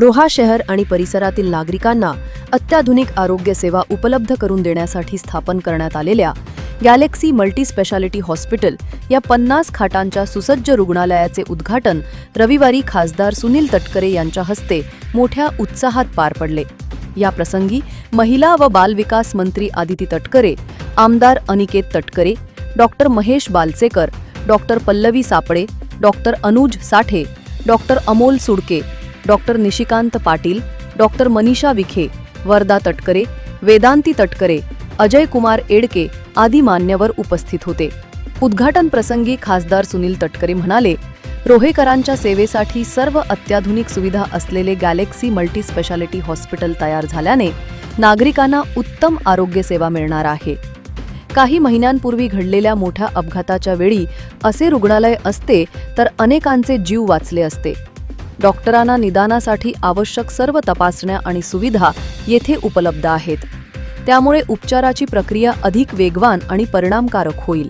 रोहा शहर आणि परिसरातील नागरिकांना अत्याधुनिक आरोग्य सेवा उपलब्ध करून देण्यासाठी स्थापन करण्यात आलेल्या गॅलेक्सी मल्टी स्पेशालिटी हॉस्पिटल या पन्नास खाटांच्या सुसज्ज रुग्णालयाचे उद्घाटन रविवारी खासदार सुनील तटकरे यांच्या हस्ते मोठ्या उत्साहात पार पडले. या प्रसंगी महिला व बालविकास मंत्री आदिती तटकरे आमदार Aniket Tatkare doctor Mahesh Balchekar doctor Pallavi Saple doctor Anuj Sathe doctor Amol Sudke doctor Nishikant Patil doctor Manisha Vikhe Varada Tatkare Vedanti Tatkare Ajay Kumar Edke आदी मान्यवर उपस्थित होते. उद्घाटन प्रसंगी खासदार सुनील तटकरे म्हणाले रोहेकरांच्या सेवेसाठी सर्व अत्याधुनिक सुविधा असलेले गॅलेक्सी मल्टी स्पेशालिटी हॉस्पिटल तयार झाल्याने नागरिकांना उत्तम आरोग्य सेवा मिळणार आहे. काही महिन्यांपूर्वी घडलेल्या मोठ्या अपघाताच्या वेळी असे रुग्णालय असते तर अनेकांचे जीव वाचले असते. डॉक्टरांना निदानासाठी आवश्यक सर्व तपासण्या आणि सुविधा येथे उपलब्ध आहेत. त्यामुळे उपचाराची प्रक्रिया अधिक वेगवान आणि परिणामकारक होईल.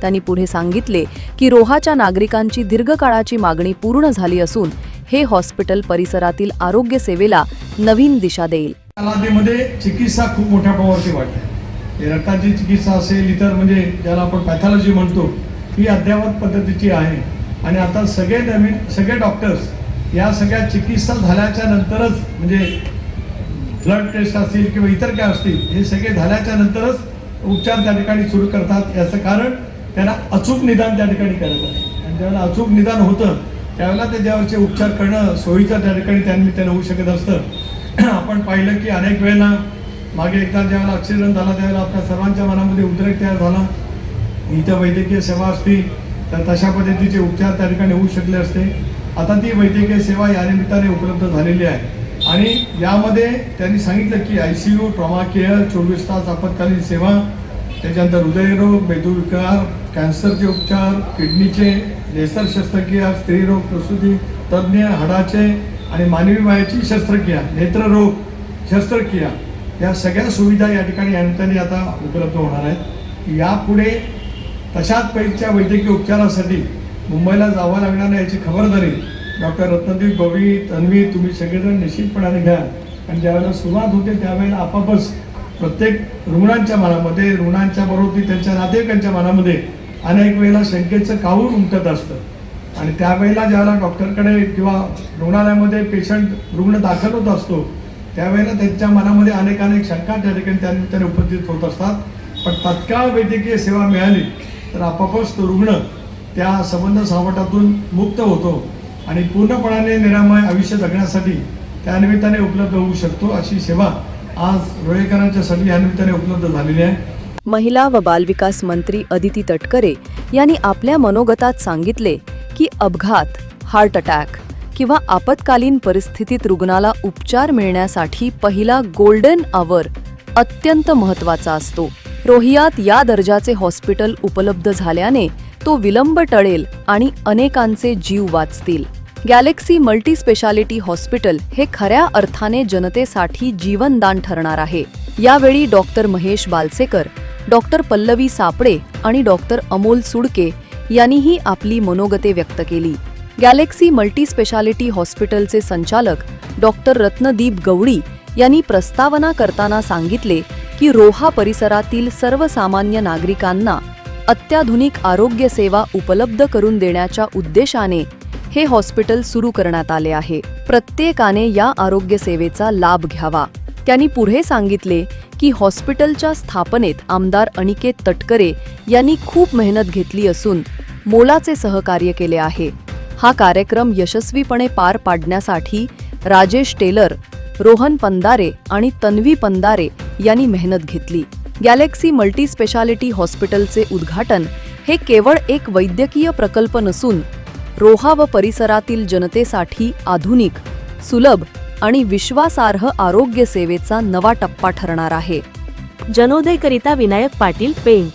त्यांनी पुढे सांगितले की रोहाच्या नागरिकांची दीर्घकाळाची मागणी पूर्ण झाली असून हे हॉस्पिटल परिसरातील आरोग्य सेवेला नवीन दिशा देईल. कालावधीमध्ये चिकित्सा खूप मोठ्या प्रमाणावरती वाढते. रक्ताची चिकित्सा असेल इतर म्हणजे ज्याला आपण पॅथॉलॉजी म्हणतो ही अद्ययावत पद्धतीची आहे. आणि आता सगळे नवीन सगळे डॉक्टर्स या सगळ्या चिकित्सा झाल्याच्या नंतरच म्हणजे ब्लड टेस्ट असतील किंवा इतर काय असतील हे सगळे झाल्याच्या नंतरच उपचार त्या ठिकाणी सुरू करतात. याचं कारण त्यांना अचूक निदान त्या ठिकाणी करत आहे. आणि ज्यावेळेला अचूक निदान होतं त्यावेळेला ते ज्यावेळेचे उपचार करणं सोयीचं त्या ठिकाणी त्यानिमित्तानं होऊ शकत असतं. आपण पाहिलं की अनेक वेळेला मागे एकदा ज्यावेळेला ॲक्सिडेंट झाला त्यावेळेला आपल्या सर्वांच्या मनामध्ये उद्रेक तयार झाला. इथं वैद्यकीय सेवा असती तर तशा पद्धतीचे उपचार त्या ठिकाणी होऊ शकले असते. आता ती वैद्यकीय सेवा या निमित्ताने उपलब्ध झालेली आहे. आणि यामध्ये त्यांनी सांगितलं की I C U trauma care चोवीस तास आपत्कालीन सेवा त्याच्यानंतर हृदयरोग मेदूविकार कॅन्सरचे उपचार किडनीचे लेसर शस्त्रक्रिया स्त्रीरोग प्रसूती तज्ज्ञ हाडाचे आणि मानवी मायाची शस्त्रक्रिया नेत्ररोग शस्त्रक्रिया या सगळ्या सुविधा या ठिकाणी या निमित्ताने आता उपलब्ध होणार आहेत. यापुढे तशाच पैकीच्या वैद्यकीय उपचारासाठी मुंबईला जावं लागणार नाही याची खबरदारी. डॉक्टर रत्नदीप बवी तन्वी तुम्ही सगळेजण निश्चितपणाने घ्या. आणि ज्यावेळेला सुरुवात होते त्यावेळेला आपापच प्रत्येक रुग्णांच्या मनामध्ये रुग्णांच्या बरोबर त्यांच्या नातेवाईकांच्या मनामध्ये अनेक वेळेला शंकेचं काहूर उमटत असतं. आणि त्यावेळेला ज्यावेळेला डॉक्टरकडे किंवा रुग्णालयामध्ये पेशंट रुग्ण दाखल होत असतो त्यावेळेला त्यांच्या मनामध्ये अनेक अनेक शंका त्या ठिकाणी त्यानिमित्ताने उपस्थित होत असतात. पण तत्काळ वैद्यकीय सेवा मिळाली तर आपापच तो रुग्ण त्या संबंध सावटातून मुक्त होतो आणि पूर्णपणाने निरामय आयुष्य जगण्यासाठी त्यानिमित्ताने उपलब्ध होऊ शकतो अशी सेवा आज रोहेकरांच्यासाठी या निमित्ताने उपलब्ध झालेली आहे. महिला व बालविकास मंत्री अदिती तटकरे यांनी आपल्या मनोगतात सांगितले की अपघात हार्ट अटॅक किंवा आपत्कालीन परिस्थितीत रुग्णाला उपचार मिळण्यासाठी पहिला गोल्डन आवर अत्यंत महत्त्वाचा असतो. रोहियात या दर्जाचे हॉस्पिटल उपलब्ध झाल्याने तो विलंब टळेल आणि अनेकांचे जीव वाचतील. गॅलेक्सी मल्टी स्पेशालिटी हॉस्पिटल हे खऱ्या अर्थाने जनतेसाठी जीवनदान ठरणार आहे. यावेळी डॉक्टर महेश बालसेकर डॉक्टर पल्लवी सापळे आणि डॉक्टर अमोल सुडके यांनीही आपली मनोगते व्यक्त केली. गॅलेक्सी मल्टी स्पेशालिटी हॉस्पिटलचे संचालक डॉक्टर रत्नदीप गवळी यांनी प्रस्तावना करताना सांगितले की रोहा परिसरातील सर्वसामान्य नागरिकांना अत्याधुनिक आरोग्य सेवा उपलब्ध करून देण्याच्या उद्देशाने हे हॉस्पिटल सुरू करण्यात आले आहे. प्रत्येकाने या आरोग्य सेवेचा लाभ घ्यावा. त्यांनी पुढे सांगितले की हॉस्पिटलच्या स्थापनेत आमदार अनिकेत तटकरे यांनी खूप मेहनत घेतली असून मोलाचे सहकार्य केले आहे. हा कार्यक्रम यशस्वीपणे पार पाडण्यासाठी राजेश टेलर रोहन पंदारे आणि तन्वी पंदारे यांनी मेहनत घेतली. गॅलेक्सी मल्टी स्पेशालिटी हॉस्पिटलचे उद्घाटन हे केवळ एक वैद्यकीय प्रकल्प नसून रोहा व परिसरातील जनतेसाठी आधुनिक सुलभ आणि विश्वासार्ह आरोग्य सेवेचा नवा टप्पा ठरणार आहे. जनोदयकरिता विनायक पाटील पेंट